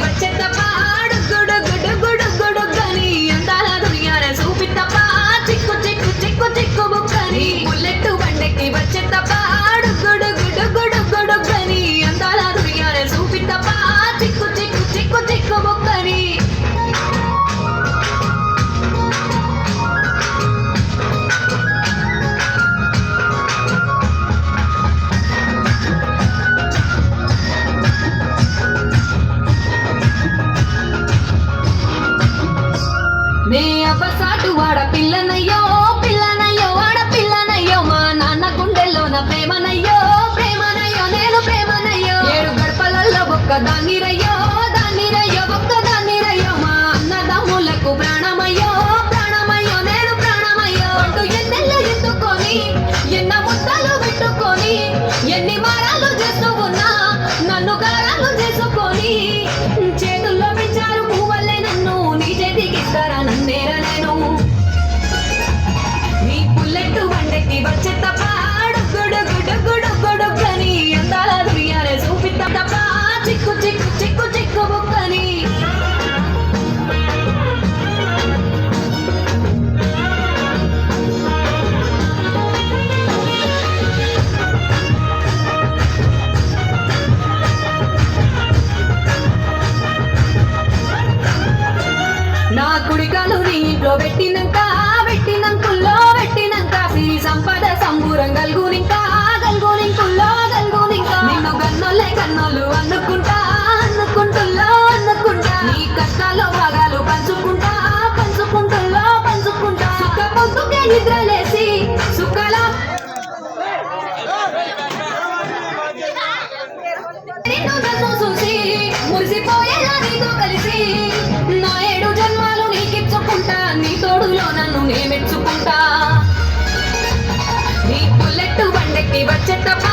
80% పసాటు వాడ పిల్లనయ్యో పిల్లనయ్యో వాడ పిల్లనయ్యో మా నాన్న గుండెల్లో నా ప్రేమనయ్యో ప్రేమనయ్యో నేను ప్రేమనయ్యో. ఏడు గడపలలో ఒక్క దాన్నిరయ్యో దాన్నిరయ్యో ఒక్క దాన్నిరయ్యో మా అన్నదమ్ములకు ప్రాణమయ్యో ప్రాణమయ్యో నేను ప్రాణమయ్యో. ఎన్నెల్ల ఎత్తుకొని ఎన్న ముద్దలు పెట్టుకొని ఎన్ని మారాలు చేస్తూ ఉన్నా నన్ను నా కుడికాలు నీ ఇంట్లో పెట్టినాక పెట్టినంకుల్లో పెట్టినాక శ్రీ సంపద సంబూరం గల్గునింక గల్గునింకుల్లో గల్గునింక. నిన్ను గన్నోళ్ళే కన్నోళ్ళు అనుకుంటా అనుకుంటుల్లో అనుకుంటా నీ కష్టాల్లో భాగాలు పంచుకుంటా పంచుకుంటుల్లో పంచుకుంటా. సుఖ పొద్దుకే నిద్రలేసి the